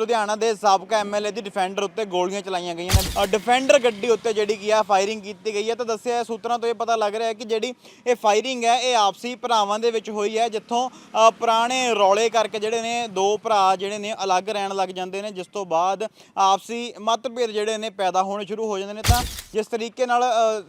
ਲੁਧਿਆਣਾ ਦੇ ਸਾਬਕਾ ਐਮਐਲਏ ਦੀ ਡਿਫੈਂਡਰ ਉੱਤੇ ਗੋਲੀਆਂ ਚਲਾਈਆਂ ਗਈਆਂ ਨੇ। ਡਿਫੈਂਡਰ ਗੱਡੀ ਉੱਤੇ ਜਿਹੜੀ ਕੀ ਆ ਫਾਇਰਿੰਗ ਕੀਤੀ ਗਈ ਹੈ। ਤਾਂ ਦੱਸਿਆ ਸੂਤਰਾਂ ਤੋਂ ਇਹ ਪਤਾ ਲੱਗ ਰਿਹਾ ਹੈ ਕਿ ਜਿਹੜੀ ਇਹ ਫਾਇਰਿੰਗ ਹੈ, ਇਹ ਆਪਸੀ ਭਰਾਵਾਂ ਦੇ ਵਿੱਚ ਹੋਈ ਹੈ, ਜਿੱਥੋਂ ਪੁਰਾਣੇ ਰੌਲੇ ਕਰਕੇ ਜਿਹੜੇ ਨੇ ਦੋ ਭਰਾ ਜਿਹੜੇ ਨੇ ਅਲੱਗ ਰਹਿਣ ਲੱਗ ਜਾਂਦੇ ਨੇ। ਜਿਸ ਤੋਂ ਬਾਅਦ ਆਪਸੀ ਮਤਭੇਦ ਜਿਹੜੇ ਨੇ ਪੈਦਾ ਹੋਣੇ ਸ਼ੁਰੂ ਹੋ ਜਾਂਦੇ ਨੇ। ਤਾਂ ਜਿਸ ਤਰੀਕੇ ਨਾਲ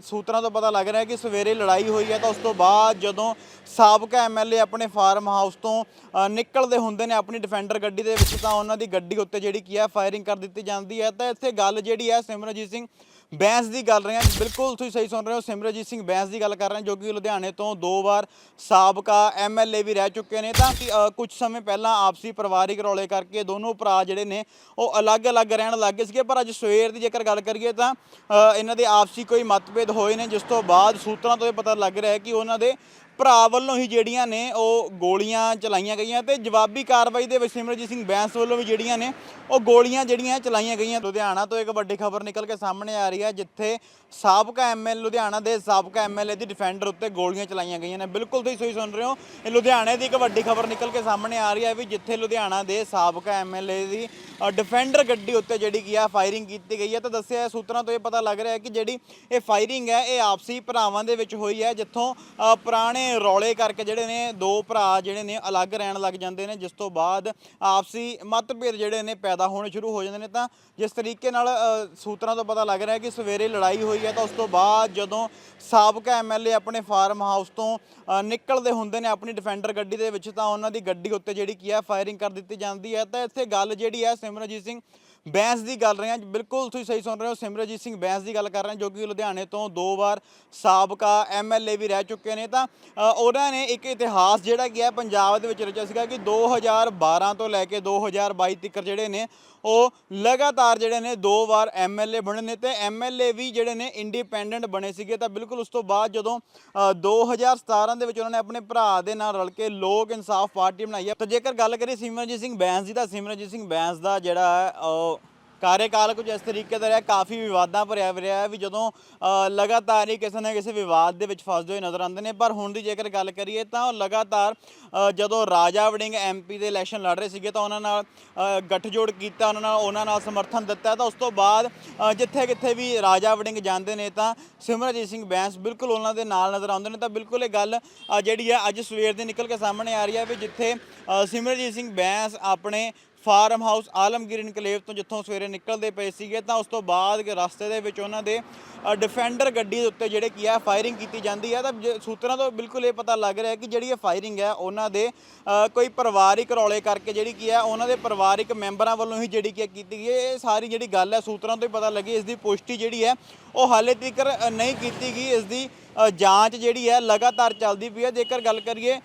ਸੂਤਰਾਂ ਤੋਂ ਪਤਾ ਲੱਗ ਰਿਹਾ ਹੈ ਕਿ ਸਵੇਰੇ ਲੜਾਈ ਹੋਈ ਹੈ, ਤਾਂ ਉਸ ਤੋਂ ਬਾਅਦ ਜਦੋਂ ਸਾਬਕਾ ਐਮਐਲਏ ਆਪਣੇ ਫਾਰਮ ਹਾਊਸ ਤੋਂ ਨਿਕਲਦੇ ਹੁੰਦੇ ਨੇ ਆਪਣੀ ਡਿਫੈਂਡਰ ਗੱਡੀ ਦੇ ਵਿੱਚ, ਤਾਂ ਉਹਨਾਂ ਦੀ ਗੱਡੀ ਉੱਤੇ ਜਿਹੜੀ ਕੀ ਹੈ ਫਾਇਰਿੰਗ ਕਰ ਦਿੱਤੀ ਜਾਂਦੀ ਹੈ। ਤਾਂ ਇੱਥੇ ਗੱਲ ਜਿਹੜੀ ਹੈ ਸਿਮਰਜੀਤ ਸਿੰਘ ਬੈਂਸ ਦੀ ਗੱਲ ਰਹੇ ਹਾਂ। ਬਿਲਕੁਲ ਤੁਸੀਂ ਸਹੀ ਸੁਣ ਰਹੇ ਹੋ ਸਿਮਰਜੀਤ ਸਿੰਘ ਬੈਂਸ ਦੀ ਗੱਲ ਕਰ ਰਹੇ ਹਾਂ, ਜੋ ਕਿ ਲੁਧਿਆਣੇ ਤੋਂ ਦੋ ਵਾਰ ਸਾਬਕਾ ਐਮਐਲਏ ਵੀ ਰਹਿ ਚੁੱਕੇ ਨੇ। ਤਾਂ ਕੁਝ ਸਮੇਂ ਪਹਿਲਾਂ ਆਪਸੀ ਪਰਿਵਾਰਿਕ ਰੌਲੇ ਕਰਕੇ ਦੋਨੋਂ ਭਰਾ ਜਿਹੜੇ ਨੇ, ਉਹ ਅਲੱਗ-ਅਲੱਗ ਰਹਿਣ ਲੱਗ ਗਏ ਸੀਗੇ। ਪਰ ਅੱਜ ਸਵੇਰ ਦੀ ਜੇਕਰ ਗੱਲ ਕਰੀਏ ਤਾਂ ਇਹਨਾਂ ਦੇ ਆਪਸੀ ਕੋਈ ਮਤਭੇਦ ਹੋਏ ਨੇ, ਜਿਸ ਤੋਂ ਬਾਅਦ ਸੂਤਰਾਂ ਤੋਂ ਇਹ ਪਤਾ ਲੱਗ ਰਿਹਾ ਹੈ ਕਿ ਉਹਨਾਂ ਦੇ ਭਰਾ ਵੱਲੋਂ ਹੀ ਜਿਹੜੀਆਂ ਨੇ ਉਹ ਗੋਲੀਆਂ ਚਲਾਈਆਂ ਗਈਆਂ ਤੇ ਜਵਾਬੀ ਕਾਰਵਾਈ ਦੇ ਵਿੱਚ ਸਿਮਰਜੀਤ ਸਿੰਘ ਬੈਂਸ ਵੱਲੋਂ ਵੀ ਜਿਹੜੀਆਂ ਨੇ ਉਹ ਗੋਲੀਆਂ ਜਿਹੜੀਆਂ ਚਲਾਈਆਂ ਗਈਆਂ। ਲੁਧਿਆਣਾ ਤੋਂ ਇੱਕ ਵੱਡੀ ਖਬਰ ਨਿਕਲ ਕੇ ਸਾਹਮਣੇ ਆ ਰਹੀ ਹੈ, ਜਿੱਥੇ ਸਾਬਕਾ ਐਮਐਲ ਲੁਧਿਆਣਾ ਦੇ ਸਾਬਕਾ ਐਮਐਲਏ ਦੀ ਡਿਫੈਂਡਰ ਉੱਤੇ ਗੋਲੀਆਂ ਚਲਾਈਆਂ ਗਈਆਂ ਨੇ। ਬਿਲਕੁਲ ਤੁਸੀਂ ਸਹੀ ਸੁਣ ਰਹੇ ਹੋ, ਇਹ ਲੁਧਿਆਣੇ ਦੀ ਇੱਕ ਵੱਡੀ ਖਬਰ ਨਿਕਲ ਕੇ ਸਾਹਮਣੇ ਆ ਰਹੀ ਹੈ ਵੀ ਜਿੱਥੇ ਲੁਧਿਆਣਾ ਦੇ ਸਾਬਕਾ ਐਮਐਲਏ ਦੀ ਡਿਫੈਂਡਰ ਗੱਡੀ ਉੱਤੇ ਜਿਹੜੀ ਕੀ ਆ ਫਾਇਰਿੰਗ ਕੀਤੀ ਗਈ ਹੈ, ਤਾਂ ਦੱਸਿਆ ਸੂਤਰਾਂ ਤੋਂ ਇਹ ਪਤਾ ਲੱਗ ਰਿਹਾ ਹੈ ਕਿ ਜਿਹੜੀ ਇਹ ਫਾਇਰਿੰਗ ਹੈ, ਇਹ ਆਪਸੀ ਭਰਾਵਾਂ ਦੇ ਵਿੱਚ ਹੋਈ ਹੈ, ਜਿੱਥੋਂ ਪੁਰਾਣੇ ਰੌਲੇ ਕਰਕੇ ਜਿਹੜੇ ਨੇ ਦੋ ਭਰਾ ਜਿਹੜੇ ਨੇ ਅਲੱਗ ਰਹਿਣ ਲੱਗ ਜਾਂਦੇ ਨੇ, ਜਿਸ ਤੋਂ ਬਾਅਦ ਆਪਸੀ ਮਤਭੇਦ ਜਿਹੜੇ ਨੇ ਪੈਦਾ ਹੋਣੇ ਸ਼ੁਰੂ ਹੋ ਜਾਂਦੇ ਨੇ। ਤਾਂ ਜਿਸ ਤਰੀਕੇ ਨਾਲ ਸੂਤਰਾਂ ਤੋਂ ਪਤਾ ਲੱਗ ਰਿਹਾ ਕਿ ਸਵੇਰੇ ਲੜਾਈ ਹੋਈ ਹੈ ਤਾਂ ਉਸ ਤੋਂ ਬਾਅਦ ਜਦੋਂ ਸਾਬਕਾ ਐਮਐਲਏ ਆਪਣੇ ਫਾਰਮ ਹਾਊਸ ਤੋਂ ਨਿਕਲਦੇ ਹੁੰਦੇ ਨੇ ਆਪਣੀ ਡਿਫੈਂਡਰ ਗੱਡੀ ਦੇ ਵਿੱਚ, ਤਾਂ ਉਹਨਾਂ ਦੀ ਗੱਡੀ ਉੱਤੇ ਜਿਹੜੀ ਕੀ ਹੈ ਫਾਇਰਿੰਗ ਕਰ ਦਿੱਤੀ ਜਾਂਦੀ ਹੈ। ਤਾਂ ਇੱਥੇ ਗੱਲ ਜਿਹੜੀ ਹੈ ਸਿਮਰਜੀਤ ਸਿੰਘ ਬੈਂਸ ਦੀ ਗੱਲ ਰਹੇ ਹਾਂ ਬਿਲਕੁਲ ਤੁਸੀਂ ਸਹੀ ਸੁਣ ਰਹੇ ਹੋ ਸਿਮਰਜੀਤ ਸਿੰਘ ਬੈਂਸ ਦੀ ਗੱਲ ਕਰ ਰਹੇ ਹਾਂ ਜੋ ਕਿ ਲੁਧਿਆਣੇ ਤੋਂ ਦੋ ਵਾਰ ਸਾਬਕਾ ਐਮਐਲਏ ਵੀ ਰਹਿ ਚੁੱਕੇ ਨੇ। ਤਾਂ ਉਹਨਾਂ ਨੇ ਇੱਕ ਇਤਿਹਾਸ ਜਿਹੜਾ ਕੀ ਹੈ ਪੰਜਾਬ ਦੇ ਵਿੱਚ ਰਚਿਆ ਸੀਗਾ ਕਿ 2012 ਤੋਂ ਲੈ ਕੇ 2022 ਤੱਕ ਜਿਹੜੇ ਨੇ ਉਹ ਲਗਾਤਾਰ ਜਿਹੜੇ ਨੇ ਦੋ ਵਾਰ ਐਮਐਲਏ ਬਣੇ ਨੇ ਤੇ ਐਮਐਲਏ ਵੀ ਜਿਹੜੇ ਨੇ ਇੰਡੀਪੈਂਡੈਂਟ ਬਣੇ ਸੀਗੇ। ਤਾਂ ਬਿਲਕੁਲ ਉਸ ਤੋਂ ਬਾਅਦ ਜਦੋਂ ਅ, 2017 ਦੇ ਵਿੱਚ ਉਹਨਾਂ ਨੇ ਆਪਣੇ ਭਰਾ ਦੇ ਨਾਲ ਰਲ ਕੇ ਲੋਕ ਇਨਸਾਫ ਪਾਰਟੀ ਬਣਾਈ ਹੈ। ਤਾਂ ਜੇਕਰ ਗੱਲ ਕਰੀਏ ਸਿਮਰਜੀਤ ਸਿੰਘ ਬੈਂਸ ਦੀ ਤਾਂ ਸਿਮਰਜੀਤ ਸਿੰਘ ਬੈਂਸ ਦਾ ਜਿਹੜਾ ਹੈ ਕਾਰਜਕਾਲ ਕੁਝ ਇਸ ਤਰੀਕੇ ਦਾ ਰਿਹਾ ਕਾਫੀ ਵਿਵਾਦਾਂ ਭਰਿਆ ਰਿਹਾ ਵੀ ਜਦੋਂ ਲਗਾਤਾਰ ਹੀ ਕਿਸੇ ਨਾ ਕਿਸੇ ਵਿਵਾਦ ਦੇ ਵਿੱਚ ਫਸਦੇ ਹੋਏ ਨਜ਼ਰ ਆਉਂਦੇ ਨੇ ਪਰ ਹੁਣ ਦੀ ਜੇਕਰ ਗੱਲ ਕਰੀਏ ਤਾਂ ਉਹ ਲਗਾਤਾਰ ਜਦੋਂ ਰਾਜਾ ਵੜਿੰਗ ਐਮਪੀ ਦੇ ਇਲੈਕਸ਼ਨ ਲੜ ਰਹੇ ਸੀਗੇ ਤਾਂ ਉਹਨਾਂ ਨਾਲ ਅ, ਗੱਠਜੋੜ ਕੀਤਾ ਉਹਨਾਂ ਨਾਲ ਉਹਨਾਂ ਨਾਲ ਸਮਰਥਨ ਦਿੱਤਾ ਤਾਂ ਉਸ ਤੋਂ ਬਾਅਦ ਜਿੱਥੇ ਕਿੱਥੇ ਵੀ ਰਾਜਾ ਵੜਿੰਗ ਜਾਂਦੇ ਨੇ ਤਾਂ ਸਿਮਰਜੀਤ ਸਿੰਘ ਬੈਂਸ ਬਿਲਕੁਲ ਉਹਨਾਂ ਦੇ ਨਾਲ ਨਜ਼ਰ ਆਉਂਦੇ ਨੇ ਤਾਂ ਬਿਲਕੁਲ ਇਹ ਗੱਲ ਜਿਹੜੀ ਹੈ ਅੱਜ ਸਵੇਰ ਦੀ ਨਿਕਲ ਕੇ ਸਾਹਮਣੇ ਆ ਰਹੀ ਹੈ ਵੀ ਜਿੱਥੇ ਅ, ਸਿਮਰਜੀਤ ਸਿੰਘ ਬੈਂਸ ਆਪਣੇ ਫਾਰਮ ਹਾਊਸ ਆਲਮਗੀਰ ਇਨਕਲੇਵ ਤੋਂ ਜਿੱਥੋਂ ਸਵੇਰੇ ਨਿਕਲਦੇ ਪਏ ਸੀਗੇ, ਤਾਂ ਉਸ ਤੋਂ ਬਾਅਦ ਰਸਤੇ ਦੇ ਵਿੱਚ ਉਹਨਾਂ ਦੇ ਡਿਫੈਂਡਰ ਗੱਡੀ ਦੇ ਉੱਤੇ ਜਿਹੜੇ ਕੀ ਹੈ ਫਾਇਰਿੰਗ ਕੀਤੀ ਜਾਂਦੀ ਹੈ ਤਾਂ ਜ- ਸੂਤਰਾਂ ਤੋਂ ਬਿਲਕੁਲ ਇਹ ਪਤਾ ਲੱਗ ਰਿਹਾ ਹੈ ਕਿ ਜਿਹੜੀ ਇਹ ਫਾਇਰਿੰਗ ਹੈ ਉਹਨਾਂ ਦੇ ਕੋਈ ਪਰਿਵਾਰਿਕ ਰੌਲੇ ਕਰਕੇ ਜਿਹੜੀ ਕੀ ਹੈ ਉਹਨਾਂ ਦੇ ਪਰਿਵਾਰਿਕ ਮੈਂਬਰਾਂ ਵੱਲੋਂ ਹੀ ਜਿਹੜੀ ਕੀ ਹੈ ਕੀਤੀ ਗਈ। ਇਹ ਸਾਰੀ ਜਿਹੜੀ ਗੱਲ ਹੈ ਸੂਤਰਾਂ ਤੋਂ ਹੀ ਪਤਾ ਲੱਗੀ, ਇਸ ਦੀ ਪੁਸ਼ਟੀ ਜਿਹੜੀ ਹੈ ਉਹ ਹਾਲੇ ਤੱਕ ਨਹੀਂ ਕੀਤੀ ਗਈ। ਇਸ ਦੀ ਜਾਂਚ ਜਿਹੜੀ ਹੈ ਲਗਾਤਾਰ ਚੱਲਦੀ ਪਈ ਹੈ ਜੇਕਰ ਗੱਲ ਕਰੀਏ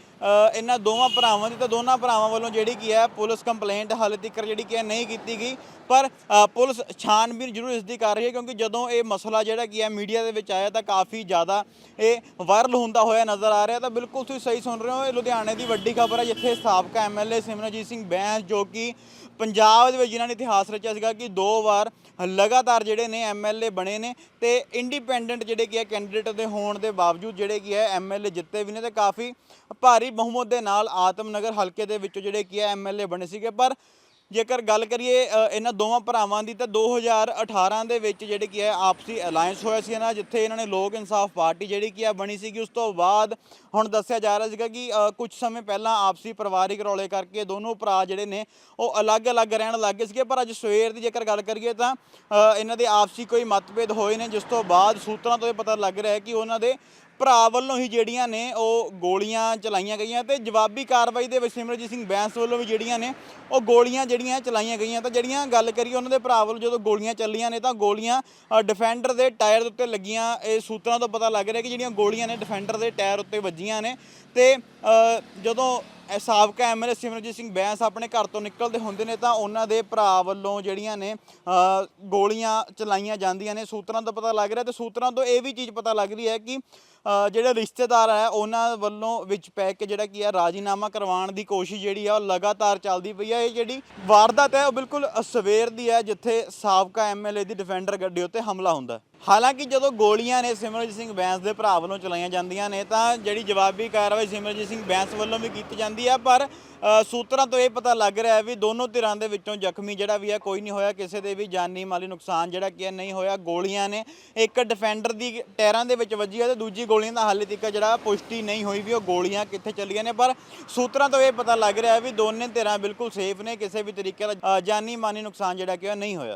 ਇਹਨਾਂ ਦੋਵਾਂ ਭਰਾਵਾਂ ਦੀ ਤਾਂ ਦੋਨਾਂ ਭਰਾਵਾਂ ਵੱਲੋਂ ਜਿਹੜੀ ਕੀ ਹੈ ਪੁਲਿਸ ਕੰਪਲੇਂਟ ਹਾਲੇ ਤੱਕ ਜਿਹੜੀ ਕੀ ਹੈ ਨਹੀਂ ਕੀਤੀ ਗਈ। ਪਰ ਪੁਲਿਸ ਛਾਨਬੀਨ ਜ਼ਰੂਰ ਇਸ ਦੀ ਕਰ ਰਹੀ ਹੈ ਕਿਉਂਕਿ ਜਦੋਂ ਇਹ ਮਸਲਾ ਜਿਹੜਾ ਕੀ ਹੈ ਮੀਡੀਆ ਦੇ ਵਿੱਚ ਆਇਆ ਤਾਂ ਕਾਫੀ ਜ਼ਿਆਦਾ ਇਹ ਵਾਇਰਲ ਹੁੰਦਾ ਹੋਇਆ ਨਜ਼ਰ ਆ ਰਿਹਾ। ਤਾਂ ਬਿਲਕੁਲ ਤੁਸੀਂ ਸਹੀ ਸੁਣ ਰਹੇ ਹੋ, ਇਹ ਲੁਧਿਆਣੇ ਦੀ ਵੱਡੀ ਖਬਰ ਹੈ ਜਿੱਥੇ ਸਾਬਕਾ ਐਮਐਲਏ ਸਿਮਰਨਜੀਤ ਸਿੰਘ ਬੈਂਸ ਜੋ ਕਿ ਪੰਜਾਬ ਦੇ ਵਿੱਚ ਜਿਨ੍ਹਾਂ ਨੇ ਇਤਿਹਾਸ ਰਚਿਆ ਸੀਗਾ ਕਿ ਦੋ ਵਾਰ ਲਗਾਤਾਰ ਜਿਹੜੇ ਨੇ ਐਮਐਲਏ ਬਣੇ ਨੇ ਤੇ ਇੰਡੀਪੈਂਡੈਂਟ ਜਿਹੜੇ ਕੀ ਹੈ ਕੈਂਡੀਡੇਟ ਦੇ ਹੋਣ ਦੇ ਬਾਵਜੂਦ ਜਿਹੜੇ ਕੀ ਹੈ ਐਮਐਲਏ ਜਿੱਤੇ ਵੀ ਨੇ ਤੇ ਕਾਫੀ ਭਾਰੀ ਬਹੁਮਤ ਦੇ ਨਾਲ ਆਤਮਨਗਰ ਹਲਕੇ ਦੇ ਵਿੱਚੋਂ ਜਿਹੜੇ ਕੀ ਹੈ ਐਮਐਲਏ ਬਣੇ ਸੀਗੇ। ਪਰ ਜੇਕਰ ਗੱਲ ਕਰੀਏ ਇਹਨਾਂ ਦੋਵਾਂ ਭਰਾਵਾਂ ਦੀ ਤਾਂ 2018 ਦੇ ਵਿੱਚ ਜਿਹੜੇ ਕੀ ਹੈ ਆਪਸੀ ਅਲਾਈਅੰਸ ਹੋਇਆ ਸੀ ਇਹਨਾਂ ਜਿੱਥੇ ਇਹਨਾਂ ਨੇ ਲੋਕ ਇਨਸਾਫ ਪਾਰਟੀ ਜਿਹੜੀ ਕੀ ਹੈ ਬਣੀ ਸੀਗੀ। ਉਸ ਤੋਂ ਬਾਅਦ ਹੁਣ ਦੱਸਿਆ ਜਾ ਰਿਹਾ ਸੀਗਾ ਕਿ ਅ, ਕੁਝ ਸਮੇਂ ਪਹਿਲਾਂ ਆਪਸੀ ਪਰਿਵਾਰਿਕ ਰੌਲੇ ਕਰਕੇ ਦੋਨੋਂ ਭਰਾ ਜਿਹੜੇ ਨੇ ਉਹ ਅਲੱਗ-ਅਲੱਗ ਰਹਿਣ ਲੱਗ ਗਏ ਸੀਗੇ। ਪਰ ਅੱਜ ਸਵੇਰ ਦੀ ਜੇਕਰ ਗੱਲ ਕਰੀਏ ਤਾਂ ਇਹਨਾਂ ਦੇ ਆਪਸੀ ਕੋਈ ਮਤਭੇਦ ਹੋਏ ਨੇ ਜਿਸ ਤੋਂ ਬਾਅਦ ਸੂਤਰਾਂ ਤੋਂ ਇਹ ਪਤਾ ਲੱਗ ਰਿਹਾ ਹੈ ਕਿ ਉਹਨਾਂ ਦੇ ਭਰਾ ਵੱਲੋਂ ਹੀ ਜਿਹੜੀਆਂ ਨੇ ਉਹ ਗੋਲੀਆਂ ਚਲਾਈਆਂ ਗਈਆਂ ਤੇ ਜਵਾਬੀ ਕਾਰਵਾਈ ਦੇ ਵਿੱਚ ਸਿਮਰਜੀਤ ਸਿੰਘ ਬੈਂਸ ਵੱਲੋਂ ਵੀ ਜਿਹੜੀਆਂ ਨੇ ਉਹ ਗੋਲੀਆਂ ਜਿਹੜੀਆਂ ਚਲਾਈਆਂ ਗਈਆਂ ਤਾਂ ਜਿਹੜੀਆਂ ਗੱਲ ਕਰੀਏ ਉਹਨਾਂ ਦੇ ਭਰਾ ਵੱਲੋਂ ਜਦੋਂ ਗੋਲੀਆਂ ਚੱਲੀਆਂ ਨੇ ਤਾਂ ਗੋਲੀਆਂ ਡਿਫੈਂਡਰ ਦੇ ਟਾਇਰ ਦੇ ਉੱਤੇ ਲੱਗੀਆਂ, ਇਹ ਸੂਤਰਾਂ ਤੋਂ ਪਤਾ ਲੱਗ ਰਿਹਾ ਕਿ ਜਿਹੜੀਆਂ ਗੋਲੀਆਂ ਨੇ ਡਿਫੈਂਡਰ ਦੇ ਟਾਇਰ ਉੱਤੇ ਵੱਜੀਆਂ ਨੇ ਤੇ ਜਦੋਂ ਇਹ ਸਾਬਕਾ ਐਮਐਲਏ ਸਿਮਰਜੀਤ ਸਿੰਘ ਬੈਂਸ ਆਪਣੇ ਘਰ ਤੋਂ ਨਿਕਲਦੇ ਹੁੰਦੇ ਨੇ ਤਾਂ ਉਹਨਾਂ ਦੇ ਭਰਾ ਵੱਲੋਂ ਜਿਹੜੀਆਂ ਨੇ ਗੋਲੀਆਂ ਚਲਾਈਆਂ ਜਾਂਦੀਆਂ ਨੇ। ਸੂਤਰਾਂ ਤੋਂ ਪਤਾ ਲੱਗ ਰਿਹਾ ਤੇ ਸੂਤਰਾਂ ਤੋਂ ਇਹ ਵੀ ਚੀਜ਼ ਪਤਾ ਲੱਗ ਰਹੀ ਹੈ ਕਿ ਜਿਹੜੇ ਰਿਸ਼ਤੇਦਾਰ ਹੈ, ਉਹਨਾਂ ਵੱਲੋਂ ਵਿੱਚ ਪੈ ਕੇ ਜਿਹੜਾ ਕੀ ਹੈ, ਰਾਜੀਨਾਮਾ ਕਰਵਾਉਣ ਦੀ ਕੋਸ਼ਿਸ਼ ਜਿਹੜੀ ਆ, ਉਹ ਲਗਾਤਾਰ ਚੱਲਦੀ ਪਈ ਹੈ। ਇਹ ਜਿਹੜੀ ਵਾਰਦਾਤ ਹੈ, ਉਹ ਬਿਲਕੁਲ ਸਵੇਰ ਦੀ ਹੈ, ਜਿੱਥੇ ਸਾਬਕਾ ਐਮਐਲਏ ਦੀ ਡਿਫੈਂਡਰ ਗੱਡੀ ਉੱਤੇ ਹਮਲਾ ਹੁੰਦਾ ਹਾਲਾਂਕਿ ਜਦੋਂ ਗੋਲੀਆਂ ਨੇ ਸਿਮਰਜੀਤ ਸਿੰਘ ਬੈਂਸ ਦੇ ਭਰਾ ਵੱਲੋਂ ਚਲਾਈਆਂ ਜਾਂਦੀਆਂ ਨੇ, ਤਾਂ ਜਿਹੜੀ ਜਵਾਬੀ ਕਾਰਵਾਈ ਸਿਮਰਜੀਤ ਸਿੰਘ ਬੈਂਸ ਵੱਲੋਂ ਵੀ ਕੀਤੀ ਜਾਂਦੀ ਹੈ ਪਰ ਸੂਤਰਾਂ ਤੋਂ ਇਹ ਪਤਾ ਲੱਗ ਰਿਹਾ ਹੈ ਵੀ ਦੋਨੋਂ ਧਿਰਾਂ ਦੇ ਵਿੱਚੋਂ ਜ਼ਖਮੀ ਜਿਹੜਾ ਵੀ ਹੈ ਕੋਈ ਨਹੀਂ ਹੋਇਆ, ਕਿਸੇ ਦੇ ਵੀ ਜਾਨੀ ਮਾਲੀ ਨੁਕਸਾਨ ਜਿਹੜਾ ਕੀ ਹੈ ਨਹੀਂ ਹੋਇਆ, ਗੋਲੀਆਂ ਨੇ ਇੱਕ ਡਿਫੈਂਡਰ ਦੀ ਟਾਇਰਾਂ ਦੇ ਵਿੱਚ ਵੱਜੀ ਹੈ ਤੇ ਦੂਜੀ ਗੋਲੀਆਂ ਦਾ ਹਾਲੇ ਤੱਕ ਜਿਹੜਾ ਪੁਸ਼ਟੀ ਨਹੀਂ ਹੋਈ ਵੀ ਉਹ ਗੋਲੀਆਂ ਕਿੱਥੇ ਚੱਲੀਆਂ ਨੇ, ਪਰ ਸੂਤਰਾਂ ਤੋਂ ਇਹ ਪਤਾ ਲੱਗ ਰਿਹਾ ਹੈ ਵੀ ਦੋਨੇ ਧਿਰਾਂ ਬਿਲਕੁਲ ਸੇਫ ਨੇ, ਕਿਸੇ ਵੀ ਤਰੀਕੇ ਦਾ ਜਾਨੀ ਮਾਨੀ ਨੁਕਸਾਨ ਜਿਹੜਾ ਕਿ ਉਹ ਨਹੀਂ ਹੋਇਆ।